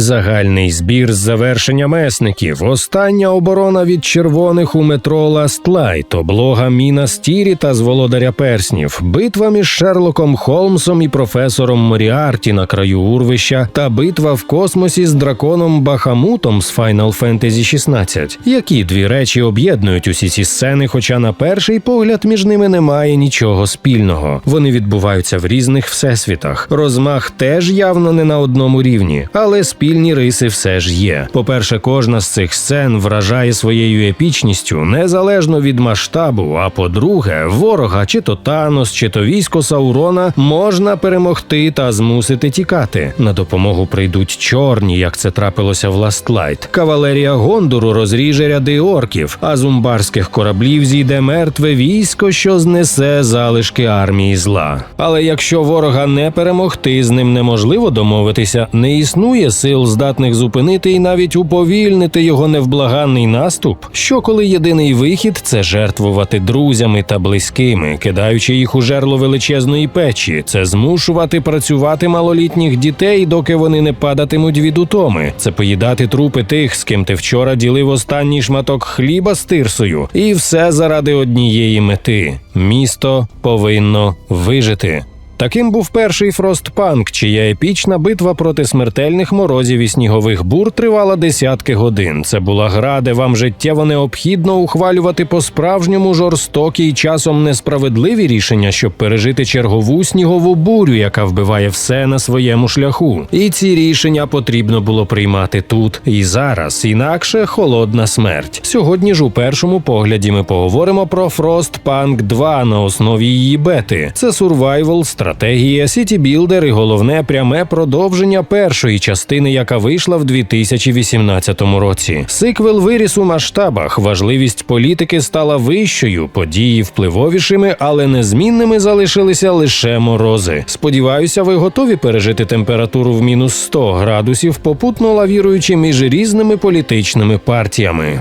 Загальний збір з завершення месників. Остання оборона від червоних у метро Ластлайт, облога Міна Стірі та з володаря перснів, битва між Шерлоком Холмсом і професором Моріарті на краю урвища, та битва в космосі з драконом Бахамутом з Final Fantasy 16. Які дві речі об'єднують усі ці сцени, хоча на перший погляд між ними немає нічого спільного. Вони відбуваються в різних всесвітах. Розмах теж явно не на одному рівні, але спільні риси все ж є. По-перше, кожна з цих сцен вражає своєю епічністю незалежно від масштабу. А по-друге, ворога, чи то Танос, чи то військо Саурона можна перемогти та змусити тікати. На допомогу прийдуть чорні, як це трапилося в Ластлайт. Кавалерія Гондору розріже ряди орків, а з умбарських кораблів зійде мертве військо, що знесе залишки армії зла. Але якщо ворога не перемогти, з ним неможливо домовитися, не існує сил, здатних зупинити і навіть уповільнити його невблаганний наступ. Що коли єдиний вихід це жертвувати друзями та близькими, кидаючи їх у жерло величезної печі, це змушувати працювати малолітніх дітей, доки вони не падатимуть від утоми. Це поїдати трупи тих, з ким ти вчора ділив останній шматок хліба з тирсою, і все заради однієї мети: місто повинно вижити. Таким був перший Фростпанк, чия епічна битва проти смертельних морозів і снігових бур тривала десятки годин. Це була гра, де вам життєво необхідно ухвалювати по-справжньому жорстокі і часом несправедливі рішення, щоб пережити чергову снігову бурю, яка вбиває все на своєму шляху. І ці рішення потрібно було приймати тут і зараз, інакше холодна смерть. Сьогодні ж у першому погляді ми поговоримо про Frostpunk 2 на основі її бети. Це сурвайвал, стратегія, сітібілдер і головне пряме продовження першої частини, яка вийшла в 2018 році. Сиквел виріс у масштабах. Важливість політики стала вищою, події впливовішими, але незмінними залишилися лише морози. Сподіваюся, ви готові пережити температуру в мінус 100 градусів, попутно лавіруючи між різними політичними партіями.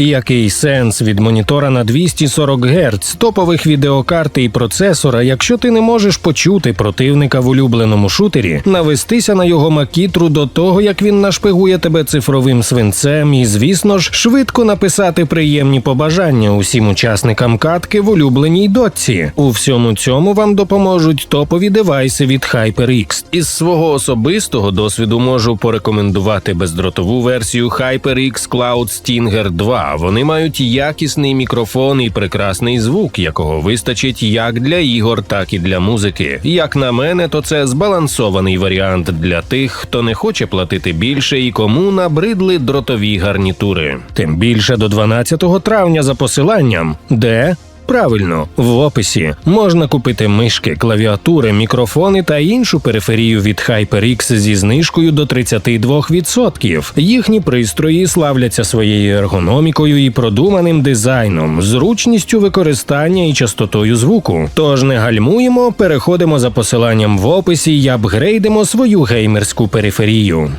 Який сенс від монітора на 240 Гц, топових відеокарти і процесора, якщо ти не можеш почути противника в улюбленому шутері, навестися на його макітру до того, як він нашпигує тебе цифровим свинцем, і, звісно ж, швидко написати приємні побажання усім учасникам катки в улюбленій дотці. У всьому цьому вам допоможуть топові девайси від HyperX. Із свого особистого досвіду можу порекомендувати бездротову версію HyperX Cloud Stinger 2. Вони мають якісний мікрофон і прекрасний звук, якого вистачить як для ігор, так і для музики. Як на мене, то це збалансований варіант для тих, хто не хоче платити більше і кому набридли дротові гарнітури. Тим більше до 12 травня за посиланням, де Правильно, в описі можна купити мишки, клавіатури, мікрофони та іншу периферію від HyperX зі знижкою до 32%. Їхні пристрої славляться своєю ергономікою і продуманим дизайном, зручністю використання і частотою звуку. Тож не гальмуємо, переходимо за посиланням в описі і апгрейдимо свою геймерську периферію.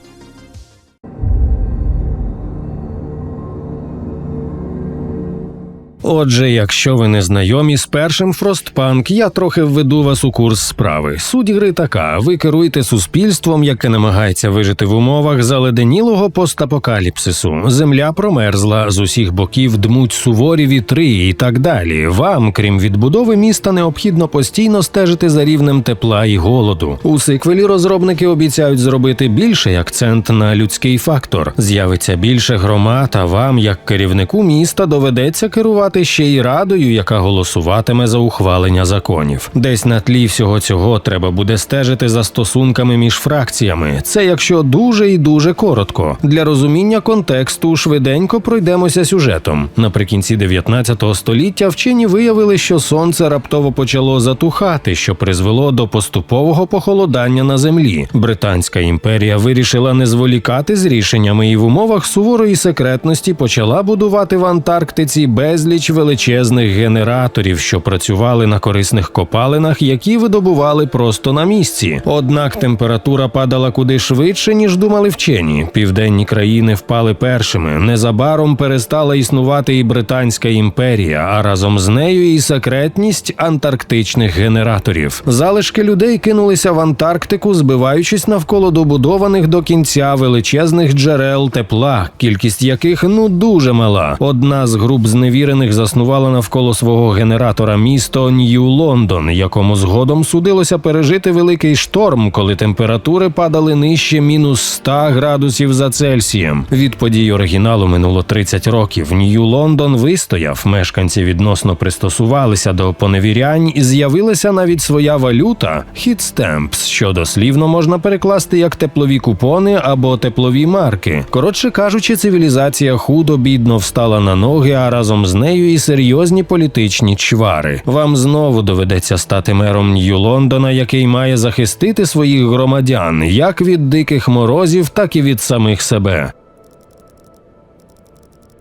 Отже, якщо ви не знайомі з першим Frostpunk, я трохи введу вас у курс справи. Суть гри така: ви керуєте суспільством, яке намагається вижити в умовах заледенілого постапокаліпсису. Земля промерзла, з усіх боків дмуть суворі вітри і так далі. Вам, крім відбудови міста, необхідно постійно стежити за рівнем тепла і голоду. У сиквелі розробники обіцяють зробити більший акцент на людський фактор. З'явиться більше громад, а вам, як керівнику міста, доведеться керувати ще й радою, яка голосуватиме за ухвалення законів. Десь на тлі всього цього треба буде стежити за стосунками між фракціями. Це якщо дуже і дуже коротко. Для розуміння контексту швиденько пройдемося сюжетом. Наприкінці 19 століття вчені виявили, що сонце раптово почало затухати, що призвело до поступового похолодання на землі. Британська імперія вирішила не зволікати з рішеннями і в умовах суворої секретності почала будувати в Антарктиці безліч безліч величезних генераторів, що працювали на корисних копалинах, які видобували просто на місці. Однак температура падала куди швидше, ніж думали вчені. Південні країни впали першими. Незабаром перестала існувати і Британська імперія, а разом з нею і секретність антарктичних генераторів. Залишки людей кинулися в Антарктику, збиваючись навколо добудованих до кінця величезних джерел тепла, кількість яких ну дуже мала. Одна з груп зневірених заснувала навколо свого генератора місто Нью-Лондон, якому згодом судилося пережити великий шторм, коли температури падали нижче мінус 100 градусів за Цельсієм. Від подій оригіналу минуло 30 років. Нью-Лондон вистояв. Мешканці відносно пристосувалися до поневірянь, і з'явилася навіть своя валюта хітстемпс, що дослівно можна перекласти як теплові купони або теплові марки. Коротше кажучи, цивілізація худо бідно встала на ноги, а разом з нею і серйозні політичні чвари. Вам знову доведеться стати мером Нью-Лондона, який має захистити своїх громадян як від диких морозів, так і від самих себе.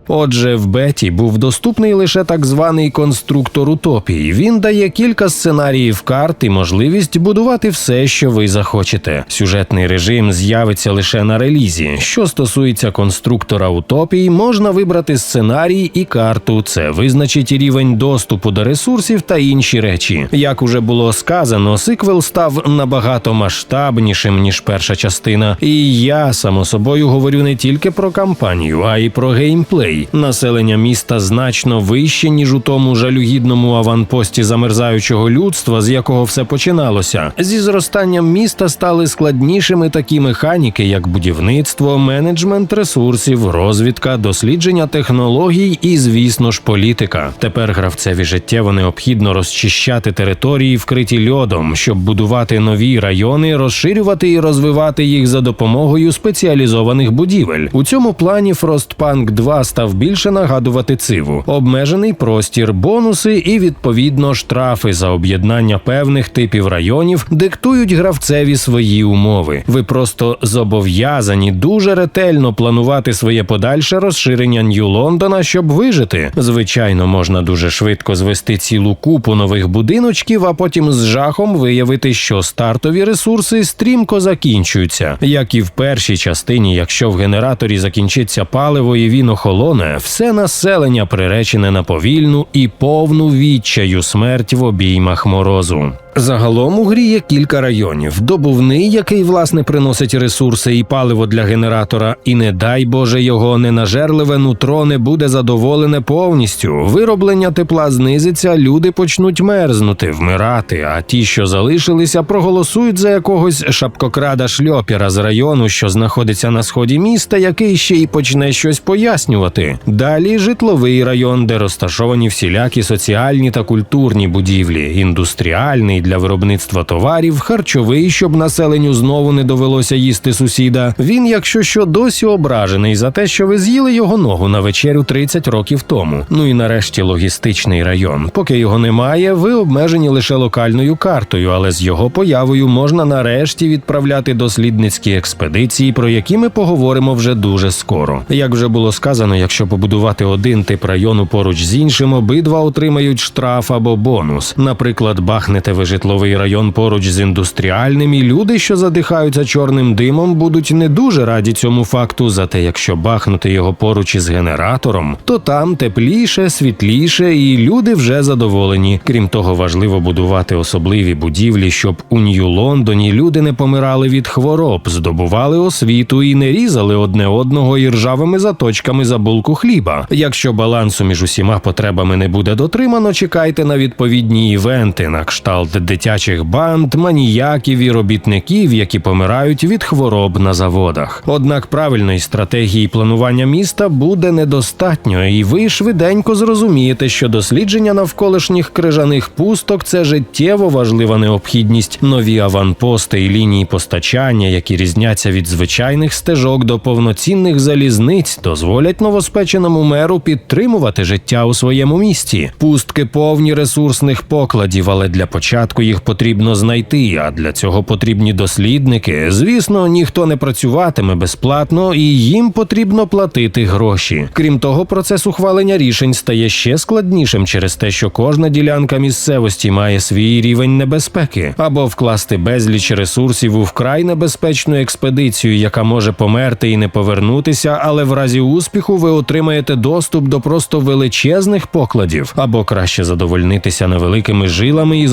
Отже, в Беті був доступний лише так званий конструктор утопії. Він дає кілька сценаріїв карт і можливість будувати все, що ви захочете. Сюжетний режим з'явиться лише на релізі. Що стосується конструктора утопії, можна вибрати сценарій і карту. Це визначить рівень доступу до ресурсів та інші речі. Як уже було сказано, сиквел став набагато масштабнішим ніж перша частина. І я само собою говорю не тільки про кампанію, а й про геймплей. Населення міста значно вище, ніж у тому жалюгідному аванпості замерзаючого людства, з якого все починалося. Зі зростанням міста стали складнішими такі механіки, як будівництво, менеджмент ресурсів, розвідка, дослідження технологій і, звісно ж, політика. Тепер гравцеві життєво необхідно розчищати території, вкриті льодом, щоб будувати нові райони, розширювати і розвивати їх за допомогою спеціалізованих будівель. У цьому плані Frostpunk 2 став більше нагадувати циву, обмежений простір, бонуси і відповідно штрафи за об'єднання певних типів районів диктують гравцеві свої умови. Ви просто зобов'язані дуже ретельно планувати своє подальше розширення Нью-Лондона, щоб вижити. Звичайно, можна дуже швидко звести цілу купу нових будиночків, а потім з жахом виявити, що стартові ресурси стрімко закінчуються. Як і в першій частині, якщо в генераторі закінчиться паливо і він охолоне, все населення приречене на повільну і повну відчаю смерть в обіймах морозу. Загалом у грі є кілька районів: добувний, який власне приносить ресурси і паливо для генератора, і не дай Боже його ненажерливе нутро не буде задоволене повністю. Вироблення тепла знизиться, люди почнуть мерзнути, вмирати. А ті, що залишилися, проголосують за якогось шапкокрада шльопіра з району, що знаходиться на сході міста, який ще й почне щось пояснювати. Далі житловий район, де розташовані всілякі соціальні та культурні будівлі, індустріальний для виробництва товарів, харчовий, щоб населенню знову не довелося їсти сусіда. Він, якщо що, досі ображений за те, що ви з'їли його ногу на вечерю 30 років тому. Ну і нарешті логістичний район. Поки його немає, ви обмежені лише локальною картою, але з його появою можна нарешті відправляти дослідницькі експедиції, про які ми поговоримо вже дуже скоро. Як вже було сказано, якщо побудувати один тип району поруч з іншим, обидва отримають штраф або бонус. Наприклад, бахнете ви житловий район поруч з індустріальним, і люди, що задихаються чорним димом, будуть не дуже раді цьому факту. Зате якщо бахнути його поруч із генератором, то там тепліше, світліше, і люди вже задоволені. Крім того, важливо будувати особливі будівлі, щоб у Нью-Лондоні люди не помирали від хвороб, здобували освіту і не різали одне одного і ржавими заточками за булку хліба. Якщо балансу між усіма потребами не буде дотримано, чекайте на відповідні івенти на кшталт дитячих банд, маніяків і робітників, які помирають від хвороб на заводах. Однак правильної стратегії планування міста буде недостатньо, і ви швиденько зрозумієте, що дослідження навколишніх крижаних пусток це життєво важлива необхідність. Нові аванпости і лінії постачання, які різняться від звичайних стежок до повноцінних залізниць, дозволять новоспеченому меру підтримувати життя у своєму місті. Пустки повні ресурсних покладів, але для початку спочатку їх потрібно знайти, а для цього потрібні дослідники. Звісно, ніхто не працюватиме безплатно, і їм потрібно платити гроші. Крім того, процес ухвалення рішень стає ще складнішим через те, що кожна ділянка місцевості має свій рівень небезпеки, або вкласти безліч ресурсів у вкрай небезпечну експедицію, яка може померти і не повернутися, але в разі успіху ви отримаєте доступ до просто величезних покладів, або краще задовольнитися невеликими жилами і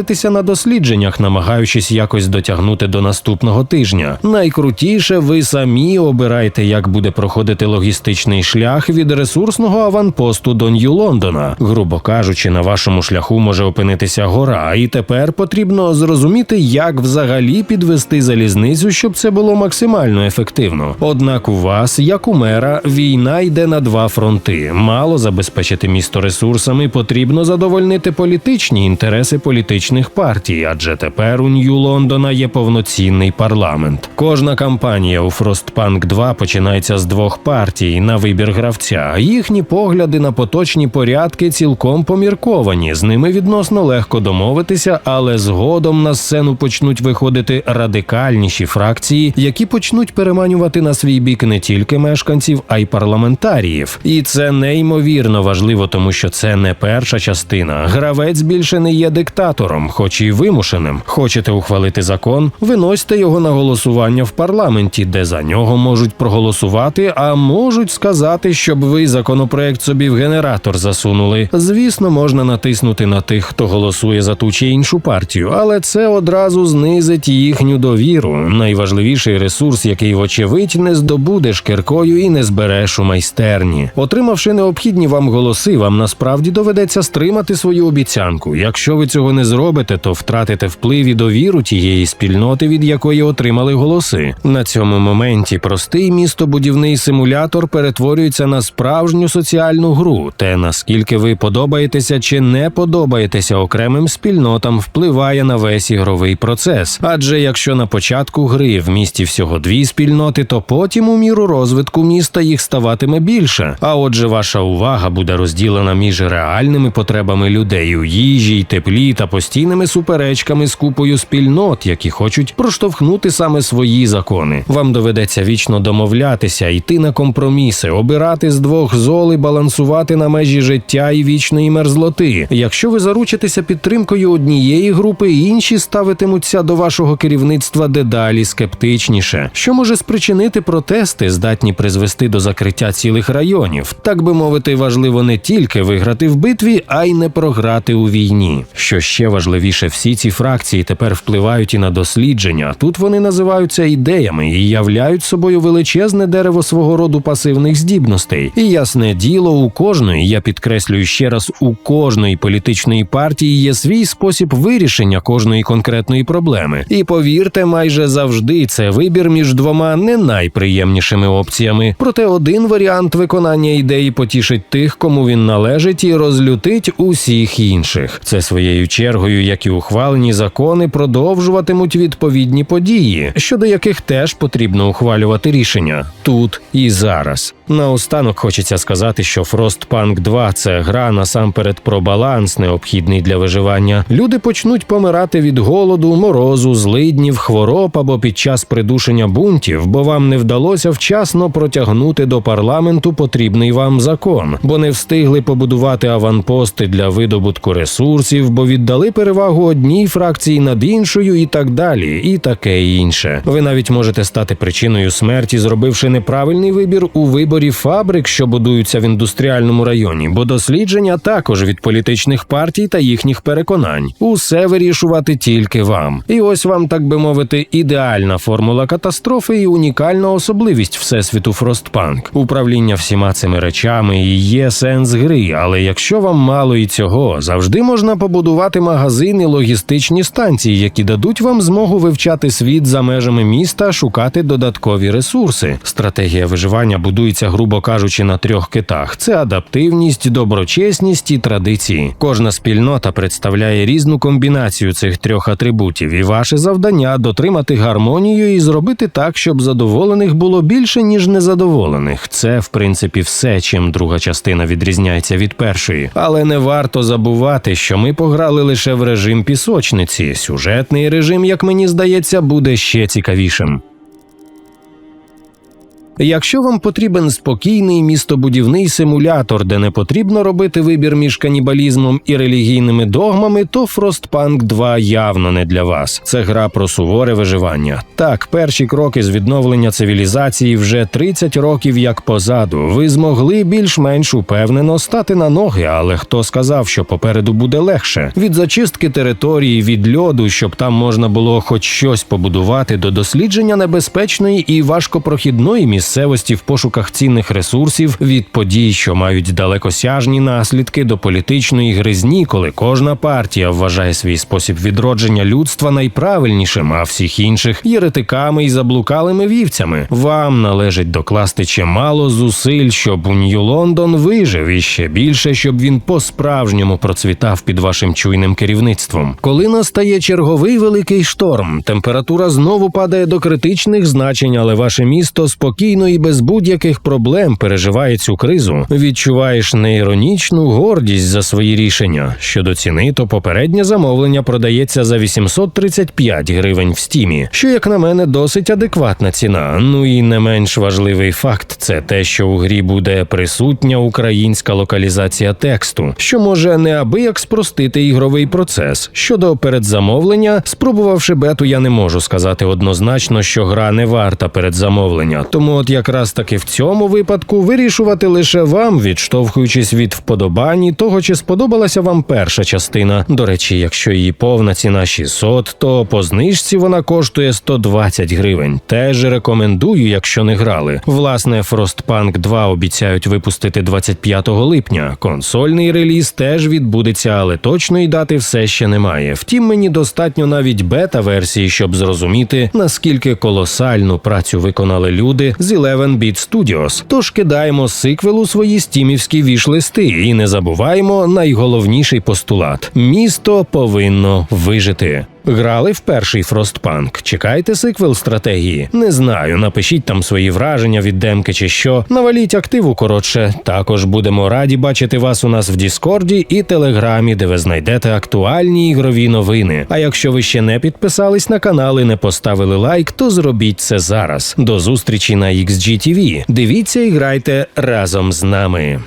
зосередитися на дослідженнях, намагаючись якось дотягнути до наступного тижня. Найкрутіше ви самі обирайте, як буде проходити логістичний шлях від ресурсного аванпосту до Нью-Лондона. Грубо кажучи, на вашому шляху може опинитися гора, і тепер потрібно зрозуміти, як взагалі підвести залізницю, щоб це було максимально ефективно. Однак у вас, як у мера, війна йде на два фронти. Мало забезпечити місто ресурсами, потрібно задовольнити політичні інтереси політичних партій, адже тепер у Нью-Лондона є повноцінний парламент. Кожна кампанія у Frostpunk 2 починається з двох партій на вибір гравця. Їхні погляди на поточні порядки цілком помірковані. З ними відносно легко домовитися, але згодом на сцену почнуть виходити радикальніші фракції, які почнуть переманювати на свій бік не тільки мешканців, а й парламентаріїв. І це неймовірно важливо, тому що це не перша частина. Гравець більше не є диктатором, хоч і вимушеним. Хочете ухвалити закон, виносьте його на голосування в парламенті, де за нього можуть проголосувати, а можуть сказати, щоб ви законопроект собі в генератор засунули. Звісно, можна натиснути на тих, хто голосує за ту чи іншу партію, але це одразу знизить їхню довіру. Найважливіший ресурс, який, вочевидь, не здобудеш киркою і не збереш у майстерні. Отримавши необхідні вам голоси, вам насправді доведеться стримати свою обіцянку. Якщо ви цього не зробите, то втратите вплив і довіру тієї спільноти, від якої отримали голоси. На цьому моменті простий містобудівний симулятор перетворюється на справжню соціальну гру. Те наскільки ви подобаєтеся чи не подобаєтеся окремим спільнотам, впливає на весь ігровий процес. Адже якщо на початку гри в місті всього дві спільноти, то потім у міру розвитку міста їх ставатиме більше. А отже, ваша увага буде розділена між реальними потребами людей у їжі, й теплі та постійними суперечками з купою спільнот, які хочуть проштовхнути саме свої закони. Вам доведеться вічно домовлятися, йти на компроміси, обирати з двох зол і балансувати на межі життя і вічної мерзлоти. Якщо ви заручитеся підтримкою однієї групи, інші ставитимуться до вашого керівництва дедалі скептичніше, що може спричинити протести, здатні призвести до закриття цілих районів. Так би мовити, важливо не тільки виграти в битві, а й не програти у війні. Що ще важливіше, всі ці фракції тепер впливають і на дослідження. Тут вони називаються ідеями і являють собою величезне дерево свого роду пасивних здібностей. І ясне діло, у кожної, я підкреслюю ще раз, у кожної політичної партії є свій спосіб вирішення кожної конкретної проблеми. І повірте, майже завжди це вибір між двома не найприємнішими опціями. Проте один варіант виконання ідеї потішить тих, кому він належить, і розлютить усіх інших. Це своєю чергою, як і ухвалені закони, продовжуватимуть відповідні події, щодо яких теж потрібно ухвалювати рішення тут і зараз. Наостанок хочеться сказати, що Frostpunk 2 – це гра насамперед про баланс, необхідний для виживання. Люди почнуть помирати від голоду, морозу, злиднів, хвороб або під час придушення бунтів, бо вам не вдалося вчасно протягнути до парламенту потрібний вам закон, бо не встигли побудувати аванпости для видобутку ресурсів, бо віддали перевагу одній фракції над іншою, і так далі, і таке інше. Ви навіть можете стати причиною смерті, зробивши неправильний вибір у виборі фабрик, що будуються в індустріальному районі, бо дослідження також від політичних партій та їхніх переконань. Усе вирішувати тільки вам. І ось вам, так би мовити, ідеальна формула катастрофи і унікальна особливість всесвіту Frostpunk. Управління всіма цими речами і є сенс гри, але якщо вам мало і цього, завжди можна побудувати магазини, логістичні станції, які дадуть вам змогу вивчати світ за межами міста, шукати додаткові ресурси. Стратегія виживання будується грубо кажучи, на трьох китах: це адаптивність, доброчесність і традиції. Кожна спільнота представляє різну комбінацію цих трьох атрибутів, і ваше завдання дотримати гармонію і зробити так, щоб задоволених було більше ніж незадоволених. Це в принципі все, чим друга частина відрізняється від першої. Але не варто забувати, що ми пограли лише в режим пісочниці. Сюжетний режим, як мені здається, буде ще цікавішим. Якщо вам потрібен спокійний містобудівний симулятор, де не потрібно робити вибір між канібалізмом і релігійними догмами, то Frostpunk 2 явно не для вас. Це гра про суворе виживання. Так, перші кроки з відновлення цивілізації вже 30 років як позаду. Ви змогли більш-менш упевнено стати на ноги, але хто сказав, що попереду буде легше? Від зачистки території, від льоду, щоб там можна було хоч щось побудувати, до дослідження небезпечної і важкопрохідної місцевості в пошуках цінних ресурсів, від подій, що мають далекосяжні наслідки, до політичної гризні, коли кожна партія вважає свій спосіб відродження людства найправильнішим, а всіх інших єретиками і заблукалими вівцями. Вам належить докласти чимало зусиль, щоб у Нью-Лондон вижив, і ще більше, щоб він по-справжньому процвітав під вашим чуйним керівництвом. Коли настає черговий великий шторм, температура знову падає до критичних значень, але ваше місто спокійно і без будь-яких проблем переживає цю кризу. Відчуваєш неіронічну гордість за свої рішення. Щодо ціни, то попереднє замовлення продається за 835 гривень в стімі, що, як на мене, досить адекватна ціна. Ну і не менш важливий факт це те, що у грі буде присутня українська локалізація тексту, що може неабияк спростити ігровий процес. Щодо передзамовлення, спробувавши бету, я не можу сказати однозначно, що гра не варта передзамовлення. Тому, от якраз таки в цьому випадку вирішувати лише вам, відштовхуючись від вподобань того, чи сподобалася вам перша частина. До речі, якщо її повна ціна 600, то по знижці вона коштує 120 гривень. Теж рекомендую, якщо не грали. Власне, Frostpunk 2 обіцяють випустити 25 липня. Консольний реліз теж відбудеться, але точної дати все ще немає. Втім, мені достатньо навіть бета-версії, щоб зрозуміти, наскільки колосальну працю виконали люди з 11-Bit Studios. Тож кидаємо сиквел у свої стімівські віш-листи і не забуваємо найголовніший постулат: місто повинно вижити. Грали в перший Frostpunk. Чекайте сиквел стратегії. Не знаю, напишіть там свої враження від демки чи що. Наваліть активу коротше. Також будемо раді бачити вас у нас в Діскорді і Телеграмі, де ви знайдете актуальні ігрові новини. А якщо ви ще не підписались на канал і не поставили лайк, то зробіть це зараз. До зустрічі на XGTV. Дивіться і грайте разом з нами.